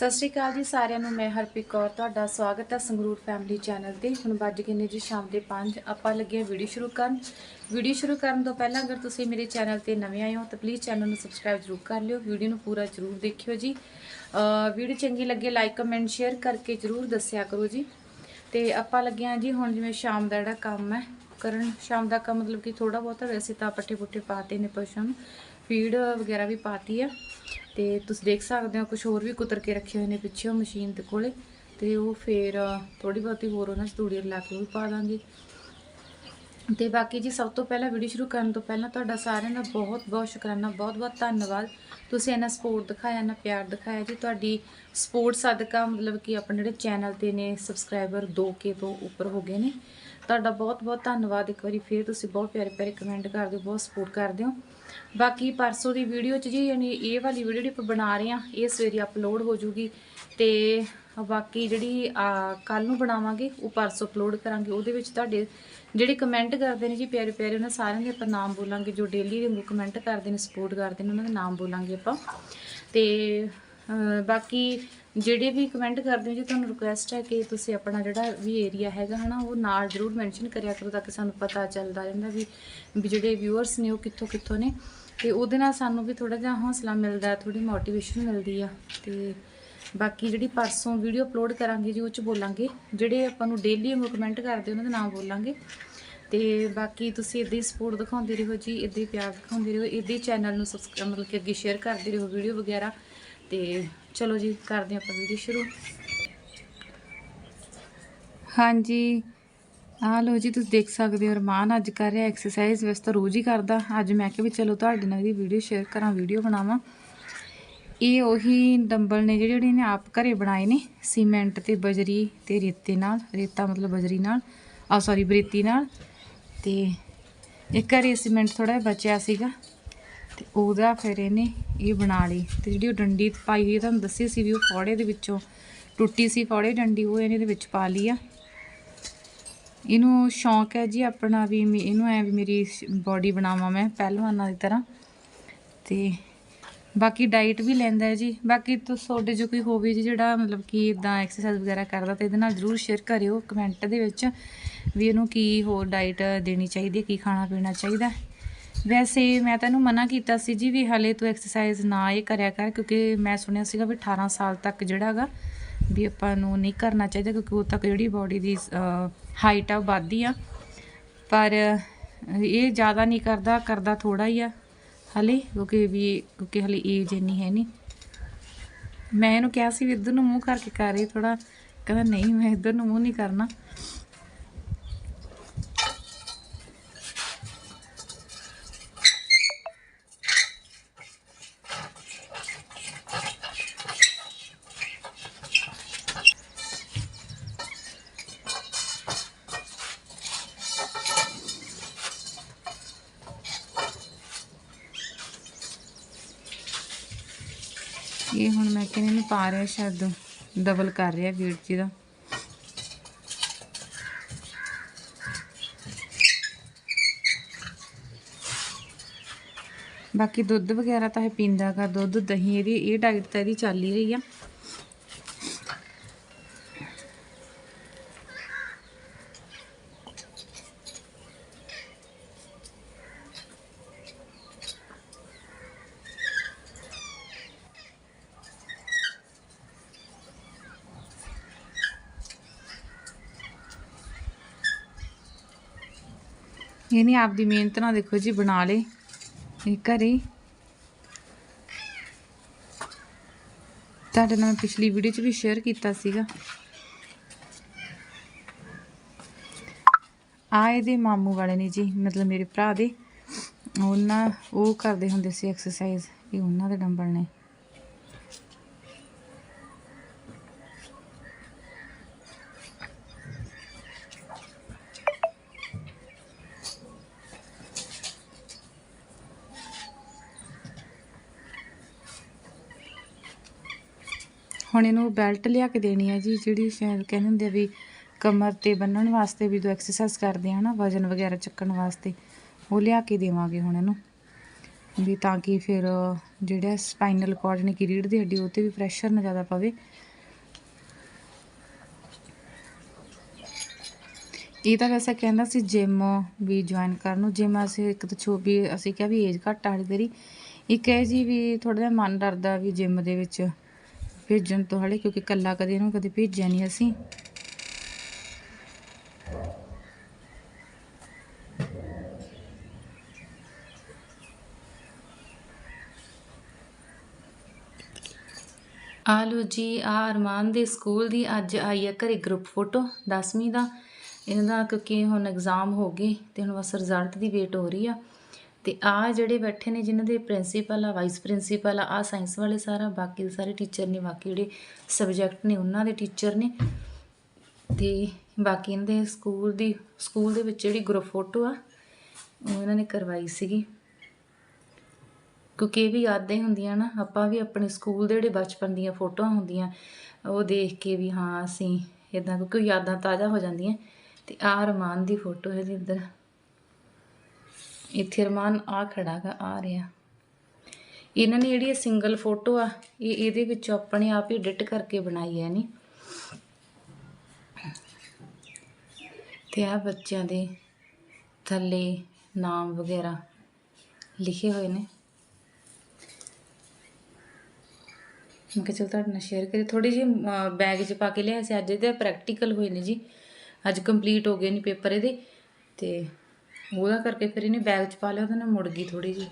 ਸਤਿ ਸ਼੍ਰੀ ਅਕਾਲ ਜੀ ਸਾਰਿਆਂ ਨੂੰ, ਮੈਂ ਹਰਪ੍ਰੀਤ ਕੌਰ, ਤੁਹਾਡਾ ਸਵਾਗਤ ਹੈ ਸੰਗਰੂਰ ਫੈਮਿਲੀ ਚੈਨਲ ਤੇ। ਹੁਣ ਵੱਜ ਗਏ ਨੇ ਜੀ ਸ਼ਾਮ ਦੇ 5 ਆਪਾਂ ਲੱਗੇ ਹਾਂ ਵੀਡੀਓ ਸ਼ੁਰੂ ਕਰਨ। ਵੀਡੀਓ ਸ਼ੁਰੂ ਕਰਨ ਤੋਂ ਪਹਿਲਾਂ ਅਗਰ ਤੁਸੀਂ ਮੇਰੇ ਚੈਨਲ ਤੇ ਨਵੇਂ ਆਏ ਹੋ ਤਾਂ ਪਲੀਜ਼ ਚੈਨਲ ਨੂੰ ਸਬਸਕ੍ਰਾਈਬ ਜ਼ਰੂਰ ਕਰ ਲਿਓ ਵੀਡੀਓ ਨੂੰ ਪੂਰਾ ਜ਼ਰੂਰ ਦੇਖਿਓ ਜੀ। ਵੀਡੀਓ ਚੰਗੀ ਲੱਗੇ ਲਾਈਕ ਕਮੈਂਟ ਸ਼ੇਅਰ ਕਰਕੇ ਜ਼ਰੂਰ ਦੱਸਿਆ ਕਰੋ ਜੀ। ਤੇ ਆਪਾਂ ਲੱਗੇ ਹਾਂ ਜੀ ਹੁਣ ਜਿਵੇਂ ਸ਼ਾਮ ਦਾ ਜਿਹੜਾ ਕੰਮ ਹੈ, ਕਰਨ, ਸ਼ਾਮ ਦਾ ਕੰਮ ਮਤਲਬ ਕਿ ਥੋੜਾ ਬਹੁਤਾ ਵੈਸੇ ਤਾਂ ਪੱਠੇ ਪੁੱਠੇ ਪਾਤੇ ਨੇ ਪਸ਼ੂਆਂ ਨੂੰ। ਫੀਡ ਵਗੈਰਾ ਵੀ ਪਾਤੀ ਆ। ਤੇ ਤੁਸੀਂ ਦੇਖ ਸਕਦੇ ਹੋ ਕੁਝ ਹੋਰ ਵੀ ਕੁਤਰ ਕੇ ਰੱਖੇ ਹੋਏ ਨੇ ਪਿੱਛੇ ਉਹ ਮਸ਼ੀਨ ਦੇ ਕੋਲੇ। ਤੇ ਉਹ ਫੇਰ ਥੋੜੀ ਬਹੁਤੀ ਹੋਰ ਉਹਨਾਂ 'ਚ ਤੂੜੀ ਲਾ ਕੇ ਵੀ ਪਾ ਦਾਂਗੇ। ਤੇ ਬਾਕੀ ਜੀ ਸਭ ਤੋਂ ਪਹਿਲਾਂ ਵੀਡੀਓ ਸ਼ੁਰੂ ਕਰਨ ਤੋਂ ਪਹਿਲਾਂ ਤੁਹਾਡਾ ਸਾਰਿਆਂ ਦਾ ਬਹੁਤ ਬਹੁਤ ਸ਼ੁਕਰਾਨਾ, ਬਹੁਤ ਬਹੁਤ ਧੰਨਵਾਦ। ਤੁਸੀਂ ਇਹਨਾਂ ਸਪੋਰਟ ਦਿਖਾਇਆ ਇਹਨਾਂ ਪਿਆਰ ਦਿਖਾਇਆ ਜੀ। ਤੁਹਾਡੀ ਸਪੋਰਟ ਸਦਕਾ ਮਤਲਬ ਕਿ ਆਪਣੇ ਜਿਹੜੇ ਚੈਨਲ ਤੇ ਨੇ ਸਬਸਕ੍ਰਾਈਬਰ 2k ਤੋਂ ਉੱਪਰ ਹੋ ਗਏ ਨੇ। ਤੁਹਾਡਾ ਬਹੁਤ ਬਹੁਤ ਧੰਨਵਾਦ। ਇੱਕ ਵਾਰੀ ਫੇਰ ਤੁਸੀਂ ਬਹੁਤ ਪਿਆਰੇ ਪਿਆਰੇ ਕਮੈਂਟ ਕਰਦੇ ਹੋ, ਬਹੁਤ ਸਪੋਰਟ ਕਰਦੇ ਹੋ। ਬਾਕੀ ਪਰਸੋਂ ਦੀ ਵੀਡੀਓ 'ਚ ਜੀ, ਯਾਨੀ ਇਹ ਵਾਲੀ ਵੀਡੀਓ ਜਿਹੜੀ ਆਪਾਂ ਬਣਾ ਰਹੇ ਆ ਇਹ ਸਵੇਰੇ ਅਪਲੋਡ ਹੋ ਜੂਗੀ ਤੇ ਬਾਕੀ ਜਿਹੜੀ ਕੱਲ ਨੂੰ ਬਣਾਵਾਂਗੇ, ਉਹ ਪਰਸੋਂ ਅਪਲੋਡ ਕਰਾਂਗੇ। ਉਹਦੇ ਵਿੱਚ ਤੁਹਾਡੇ ਜਿਹੜੇ ਕਮੈਂਟ ਕਰਦੇ ਨੇ ਜੀ, ਪਿਆਰੇ ਪਿਆਰੇ, ਉਹਨਾਂ ਸਾਰਿਆਂ ਦੇ ਆਪਾਂ ਨਾਮ ਬੋਲਾਂਗੇ। ਜੋ ਡੇਲੀ ਦੇ ਕਮੈਂਟ ਕਰਦੇ ਨੇ ਸਪੋਰਟ ਕਰਦੇ ਨੇ, ਉਹਨਾਂ ਦੇ ਨਾਮ ਬੋਲਾਂਗੇ ਆਪਾਂ। ਤੇ ਬਾਕੀ ਜਿਹੜੇ ਵੀ ਕਮੈਂਟ ਕਰਦੇ ਹੋ ਜੀ, ਤੁਹਾਨੂੰ ਰਿਕੁਐਸਟ ਹੈ ਕਿ ਤੁਸੀਂ ਆਪਣਾ ਜਿਹੜਾ ਵੀ ਏਰੀਆ ਹੈਗਾ ਹਨਾ, ਉਹ ਨਾਲ ਜ਼ਰੂਰ ਮੈਂਸ਼ਨ ਕਰਿਆ ਕਰੋ ਤਾਂ ਕਿ ਸਾਨੂੰ ਪਤਾ ਚੱਲਦਾ ਰਹਿੰਦਾ ਵੀ ਵੀ ਜਿਹੜੇ ਵਿਊਅਰਸ ਨੇ ਉਹ ਕਿੱਥੋਂ ਕਿੱਥੋਂ ਨੇ। ਤੇ ਉਹਦੇ ਨਾਲ ਸਾਨੂੰ ਵੀ ਥੋੜਾ ਜਿਹਾ ਹੌਸਲਾ ਮਿਲਦਾ ਥੋੜੀ ਮੋਟੀਵੇਸ਼ਨ ਮਿਲਦੀ ਆ। ਤੇ ਬਾਕੀ ਜਿਹੜੀ ਪਰਸੋਂ ਵੀਡੀਓ ਅਪਲੋਡ ਕਰਾਂਗੇ ਜੀ, ਉਹ ਚ ਬੋਲਾਂਗੇ। ਜਿਹੜੇ ਆਪਾਂ ਨੂੰ ਡੇਲੀ ਕਮੈਂਟ ਕਰਦੇ, ਉਹਨਾਂ ਦੇ ਨਾਮ ਬੋਲਾਂਗੇ। ਤੇ ਬਾਕੀ ਤੁਸੀਂ ਇਦਾਂ ਹੀ ਸਪੋਰਟ ਦਿਖਾਉਂਦੇ ਰਹੋ ਜੀ, ਇਦਾਂ ਹੀ ਪਿਆਰ ਦਿਖਾਉਂਦੇ ਰਹੋ, ਇਦਾਂ ਹੀ ਚੈਨਲ ਨੂੰ ਸਬਸਕ੍ਰਾਈਬ ਮਤਲਬ ਕਿ ਅੱਗੇ ਸ਼ੇਅਰ ਕਰਦੇ ਰਹੋ ਵੀਡੀਓ ਵਗੈਰਾ। ਤੇ ਚਲੋ ਜੀ, ਕਰਦੇ ਹਾਂ ਆਪਾਂ ਵੀਡੀਓ ਸ਼ੁਰੂ। ਹਾਂਜੀ। ਆ ਲੋ ਜੀ, ਤੁਸੀਂ ਦੇਖ ਸਕਦੇ ਹੋ, ਰਮਾਨ ਅੱਜ ਕਰ ਰਿਹਾ ਐਕਸਰਸਾਈਜ਼ ਵੈਸੇ ਤਾਂ ਰੋਜ਼ ਹੀ ਕਰਦਾ। ਅੱਜ ਮੈਂ ਕਿਹਾ ਵੀ ਚਲੋ ਤੁਹਾਡੇ ਨਾਲ ਇਹਦੀ ਵੀਡੀਓ ਸ਼ੇਅਰ ਕਰਾਂ ਵੀਡੀਓ ਬਣਾਵਾਂ। ਇਹ ਉਹੀ ਡੰਬਲ ਨੇ ਜਿਹੜੇ ਜਿਹੜੇ ਨੇ ਆਪ ਘਰੇ ਬਣਾਏ ਨੇ, ਸੀਮੈਂਟ ਤੇ ਬਜਰੀ ਤੇ ਰੇਤੇ ਨਾਲ, ਰੇਤਾ ਮਤਲਬ ਬਜਰੀ ਨਾਲ ਆ ਸੌਰੀ ਬਰੇਤੀ ਨਾਲ। ਤੇ ਇਹ ਘਰੇ ਸੀਮੈਂਟ ਥੋੜਾ ਜਿਹਾ ਬਚਿਆ ਸੀਗਾ। ਤੇ ਉਹਦਾ ਫਿਰ ਇਹਨੇ ਇਹ ਬਣਾ ਲਈ ਤੇ ਜਿਹੜੀ ਉਹ ਡੰਡੀ ਪਾਈ ਹੋਈ ਤੁਹਾਨੂੰ ਦੱਸੀ ਸੀ ਵੀ ਉਹ ਫੌੜੇ ਦੇ ਵਿੱਚੋਂ ਟੁੱਟੀ ਸੀ, ਫੌੜੇ ਡੰਡੀ, ਉਹ ਇਹਨੇ ਦੇ ਵਿੱਚ ਪਾ ਲਈ ਆ। ਇਹਨੂੰ ਸ਼ੌਂਕ ਹੈ ਜੀ ਆਪਣਾ ਵੀ ਮੇ- ਇਹਨੂੰ ਐ ਵੀ ਮੇਰੀ ਬਾਡੀ ਬਣਾਵਾਂ ਮੈਂ ਪਹਿਲਵਾਨਾਂ ਦੀ ਤਰ੍ਹਾਂ। ਤੇ ਬਾਕੀ ਡਾਈਟ ਵੀ ਲੈਂਦਾ ਹੈ ਜੀ। ਬਾਕੀ ਤੁਸੀਂ ਤੁਹਾਡੇ ਜੋ ਕੋਈ ਹੋਵੇ ਜੀ ਜਿਹੜਾ ਮਤਲਬ ਕਿ ਇਦਾਂ ਐਕਸਰਸਾਈਜ਼ ਵਗੈਰਾ ਕਰਦਾ ਤੇ ਇਹਦੇ ਨਾਲ ਜਰੂਰ ਸ਼ੇਅਰ ਕਰਿਓ ਕਮੈਂਟ ਦੇ ਵਿੱਚ ਵੀ ਇਹਨੂੰ ਕੀ ਹੋਰ ਡਾਈਟ ਦੇਣੀ ਚਾਹੀਦੀ ਹੈ, ਕੀ ਖਾਣਾ ਪੀਣਾ ਚਾਹੀਦਾ ਵੈਸੇ ਮੈਂ ਤੈਨੂੰ ਮਨਾ ਕੀਤਾ ਸੀ ਜੀ ਵੀ ਹਲੇ ਤੂੰ ਐਕਸਰਸਾਈਜ਼ ਨਾ ਇਹ ਕਰਿਆ ਕਰ, ਕਿਉਂਕਿ ਮੈਂ ਸੁਣਿਆ ਸੀਗਾ ਵੀ 18 ਸਾਲ ਤੱਕ ਜਿਹੜਾ ਹੈਗਾ ਵੀ ਆਪਾਂ ਨੂੰ ਨਹੀਂ ਕਰਨਾ ਚਾਹੀਦਾ, ਕਿਉਂਕਿ ਉਹ ਤੱਕ ਜਿਹੜੀ ਬਾਡੀ ਦੀ ਹਾਈਟ ਆ ਉਹ ਵੱਧਦੀ ਆ। ਪਰ ਇਹ ਜ਼ਿਆਦਾ ਨਹੀਂ ਕਰਦਾ ਕਰਦਾ ਥੋੜਾ ਹੀ ਆ ਹਲੇ, ਕਿਉਂਕਿ ਵੀ, ਕਿਉਂਕਿ ਹਲੇ ਏਜ ਇੰਨੀ ਹੈ ਨਹੀਂ। ਮੈਂ ਇਹਨੂੰ ਕਿਹਾ ਸੀ ਵੀ ਇੱਧਰ ਨੂੰ ਮੂੰਹ ਕਰਕੇ ਕਰ ਰਹੀ ਥੋੜਾ ਕਹਿੰਦਾ, ਨਹੀਂ, ਮੈਂ ਇੱਧਰ ਨੂੰ ਮੂੰਹ ਨਹੀਂ ਕਰਨਾ। ਇਹ ਹੁਣ ਮੈਂ ਕਹਿੰਦੀ ਇਹਨੂੰ ਪਾ ਰਿਹਾ ਸ਼ਾਇਦ ਡਬਲ ਕਰ ਰਿਹਾ ਵੀਰ ਜੀ ਦਾ। ਬਾਕੀ ਦੁੱਧ ਵਗੈਰਾ ਤਾਂ ਇਹ ਪੀਂਦਾ ਕਰ ਦੁੱਧ ਦਹੀਂ ਇਹਦੀ, ਇਹ ਡਾਈਟ ਤਾਂ ਇਹਦੀ ਚੱਲ ਹੀ ਰਹੀ ਆ। ਇਹਨੇ ਆਪਦੀ ਮਿਹਨਤ ਨਾਲ ਦੇਖੋ ਜੀ ਬਣਾ ਲੇ ਇਹ ਘਰੇ। ਤੁਹਾਡੇ ਨਾਲ ਪਿਛਲੀ ਵੀਡੀਓ 'ਚ ਵੀ ਸ਼ੇਅਰ ਕੀਤਾ ਸੀਗਾ। ਆ ਇਹਦੇ ਮਾਮੂ ਵਾਲੇ ਨੇ ਜੀ, ਮਤਲਬ ਮੇਰੇ ਭਰਾ ਦੇ। ਉਹਨਾਂ, ਉਹ ਕਰਦੇ ਹੁੰਦੇ ਸੀ ਐਕਸਰਸਾਈਜ਼ ਇਹ ਉਹਨਾਂ ਦੇ ਡੰਬਲ ਨੇ। ਹੁਣ ਇਹਨੂੰ ਬੈਲਟ ਲਿਆ ਕੇ ਦੇਣੀ ਹੈ ਜੀ, ਜਿਹੜੀ ਸ਼ਾਇਦ ਕਹਿੰਦੇ ਹੁੰਦੇ ਆ ਵੀ ਕਮਰ ਤੇ ਬੰਨਣ ਵਾਸਤੇ ਵੀ ਜਦੋਂ ਐਕਸਰਸਾਈਜ਼ ਕਰਦੇ ਆ ਨਾ, ਵਜਨ ਵਗੈਰਾ ਚੱਕਣ ਵਾਸਤੇ, ਉਹ ਲਿਆ ਕੇ ਦੇਵਾਂਗੇ ਹੁਣ ਇਹਨੂੰ। ਵੀ ਤਾਂ ਕਿ ਫਿਰ ਜਿਹੜਾ ਸਪਾਈਨਲ ਕਾਰਡ ਨੇ ਕਿ ਰੀੜ ਦੀ ਹੱਡੀ, ਉਹ ਤੇ ਵੀ ਪ੍ਰੈਸ਼ਰ ਨਾ ਜ਼ਿਆਦਾ ਪਵੇ। ਇਹ ਤਾਂ ਵੈਸੇ ਕਹਿੰਦਾ ਸੀ ਜਿਮ ਵੀ ਜੁਆਇਨ ਕਰਨ ਨੂੰ। ਜਿਮ ਅਸੀਂ ਇੱਕ ਤਾਂ ਛੋ ਵੀ ਅਸੀਂ ਕਿਹਾ ਵੀ ਏਜ ਘੱਟ ਆ ਆਲੀ ਤੇਰੀ। ਇੱਕ ਹੈ ਜੀ ਵੀ ਥੋੜਾ ਜਿਹਾ ਮਨ ਡਰਦਾ ਵੀ ਜਿਮ ਦੇ ਵਿੱਚ ਭੇਜਣ ਤੋਂ ਹਲੇ, ਕਿਉਂਕਿ ਕੱਲਾ ਕਦੇ ਇਹਨੂੰ ਕਦੇ ਭੇਜਿਆ ਨਹੀਂ ਅਸੀਂ। ਆ ਲੋ ਜੀ, ਆ ਅਰਮਾਨ ਦੇ ਸਕੂਲ ਦੀ ਅੱਜ ਆਈ ਹੈ ਘਰੇ ਗਰੁੱਪ ਫੋਟੋ 10ਵੀਂ ਦਾ। ਇਹਨਾਂ ਦਾ ਕਿਉਂਕਿ ਹੁਣ ਐਗਜ਼ਾਮ ਹੋ ਗਏ ਤੇ ਹੁਣ ਬਸ ਰਿਜ਼ਲਟ ਦੀ ਵੇਟ ਹੋ ਰਹੀ ਆ। ਤੇ ਆ ਜਿਹੜੇ ਬੈਠੇ ਨੇ, ਜਿਨ੍ਹਾਂ ਦੇ ਪ੍ਰਿੰਸੀਪਲ ਆ ਵਾਈਸ ਪ੍ਰਿੰਸੀਪਲ ਆ ਆ ਸਾਇੰਸ ਵਾਲੇ ਸਾਰਾ, ਬਾਕੀ ਦੇ ਸਾਰੇ ਟੀਚਰ ਨੇ, ਬਾਕੀ ਜਿਹੜੇ ਸਬਜੈਕਟ ਨੇ, ਉਹਨਾਂ ਦੇ ਟੀਚਰ ਨੇ। ਤੇ ਬਾਕੀ ਇਹਨਾਂ ਦੇ ਸਕੂਲ ਦੀ ਸਕੂਲ ਦੇ ਵਿੱਚ ਜਿਹੜੀ ਗਰੁੱਪ ਫੋਟੋ ਆ, ਉਹ ਇਹਨਾਂ ਨੇ ਕਰਵਾਈ ਸੀਗੀ। ਕਿਉਂਕਿ ਇਹ ਵੀ ਯਾਦਾਂ ਹੀ ਹੁੰਦੀਆਂ ਨਾ, ਆਪਾਂ ਵੀ ਆਪਣੇ ਸਕੂਲ ਦੇ ਜਿਹੜੇ ਬਚਪਨ ਦੀਆਂ ਫੋਟੋਆਂ ਹੁੰਦੀਆਂ, ਉਹ ਦੇਖ ਕੇ ਵੀ ਹਾਂ, ਅਸੀਂ ਇਦਾਂ ਕਿਉਂਕਿ ਯਾਦਾਂ ਤਾਜ਼ਾ ਹੋ ਜਾਂਦੀਆਂ। ਤੇ ਆ ਰਮਾਨ ਦੀ ਫੋਟੋ ਹੈ ਜੀ ਇੱਧਰ ਇੱਥੇ ਰਮਾਨ ਆ ਖੜਾ ਗਾ, ਆ ਰਿਹਾ। ਇਹਨਾਂ ਨੇ ਜਿਹੜੀ ਸਿੰਗਲ ਫੋਟੋ ਆ, ਇਹ ਇਹਦੇ ਵਿੱਚੋਂ ਆਪਣੇ ਆਪ ਹੀ ਐਡਿਟ ਕਰਕੇ ਬਣਾਈ ਹੈ ਨੀ। ਤੇ ਆ ਬੱਚਿਆਂ ਦੇ ਥੱਲੇ ਨਾਮ ਵਗੈਰਾ ਲਿਖੇ ਹੋਏ ਨੇ। ਮੈਂ ਕਿਹਾ ਚਲ ਤੁਹਾਡੇ ਨਾਲ ਸ਼ੇਅਰ ਕਰੀ ਥੋੜੀ ਜਿਹੀ ਬੈਗ 'ਚ ਪਾ ਕੇ ਲਿਆ ਸੀ। ਅੱਜ ਇਹਦੇ ਪ੍ਰੈਕਟੀਕਲ ਹੋਏ ਨੇ ਜੀ। ਅੱਜ ਕੰਪਲੀਟ ਹੋ ਗਏ ਨੇ ਪੇਪਰ ਇਹਦੇ। ਤੇ ਉਹਦਾ ਕਰਕੇ ਫਿਰ ਇਹਨੇ ਬੈਗ 'ਚ ਪਾ ਲਿਆ ਉਹਦੇ ਨਾਲ ਮੁੜ ਗਈ ਥੋੜ੍ਹੀ ਜਿਹੀ।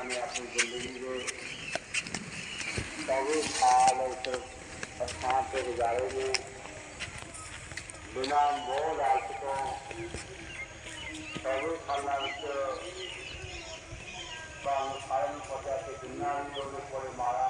हमें अपनी ज़िंदगी को चौबीस साल और सिर्फ स्थान से गुजारेंगे बिना मोल आशिकों चौबीस साल से पहुँचा के दुनिया में लोगों को मारा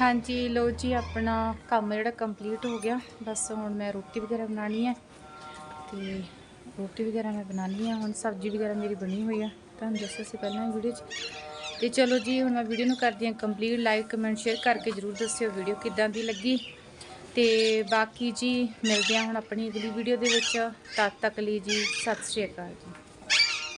ਹਾਂਜੀ ਲੋ ਜੀ, ਆਪਣਾ ਕੰਮ ਜਿਹੜਾ ਕੰਪਲੀਟ ਹੋ ਗਿਆ। ਬਸ ਹੁਣ ਮੈਂ ਰੋਟੀ ਵਗੈਰਾ ਬਣਾਉਣੀ ਹੈ। ਤੇ ਰੋਟੀ ਵਗੈਰਾ ਮੈਂ ਬਣਾਉਣੀ ਹੈ ਹੁਣ ਸਬਜ਼ੀ ਵਗੈਰਾ ਮੇਰੀ ਬਣੀ ਹੋਈ ਆ। ਤੁਹਾਨੂੰ ਦੱਸਿਆ ਸੀ ਪਹਿਲਾਂ ਵੀਡੀਓ 'ਚ। ਤੇ ਚਲੋ ਜੀ, ਹੁਣ ਮੈਂ ਵੀਡੀਓ ਨੂੰ ਕਰਦੀ ਹਾਂ ਕੰਪਲੀਟ ਲਾਈਕ ਕਮੈਂਟ ਸ਼ੇਅਰ ਕਰਕੇ ਜਰੂਰ ਦੱਸਿਓ ਵੀਡੀਓ ਕਿੱਦਾਂ ਦੀ ਲੱਗੀ। ਤੇ ਬਾਕੀ ਜੀ, ਮਿਲਦੇ ਹਾਂ ਹੁਣ ਆਪਣੀ ਅਗਲੀ ਵੀਡੀਓ ਦੇ ਵਿੱਚ। ਤਦ ਤੱਕ ਲਈ ਜੀ, ਸਤਿ ਸ਼੍ਰੀ ਅਕਾਲ ਜੀ।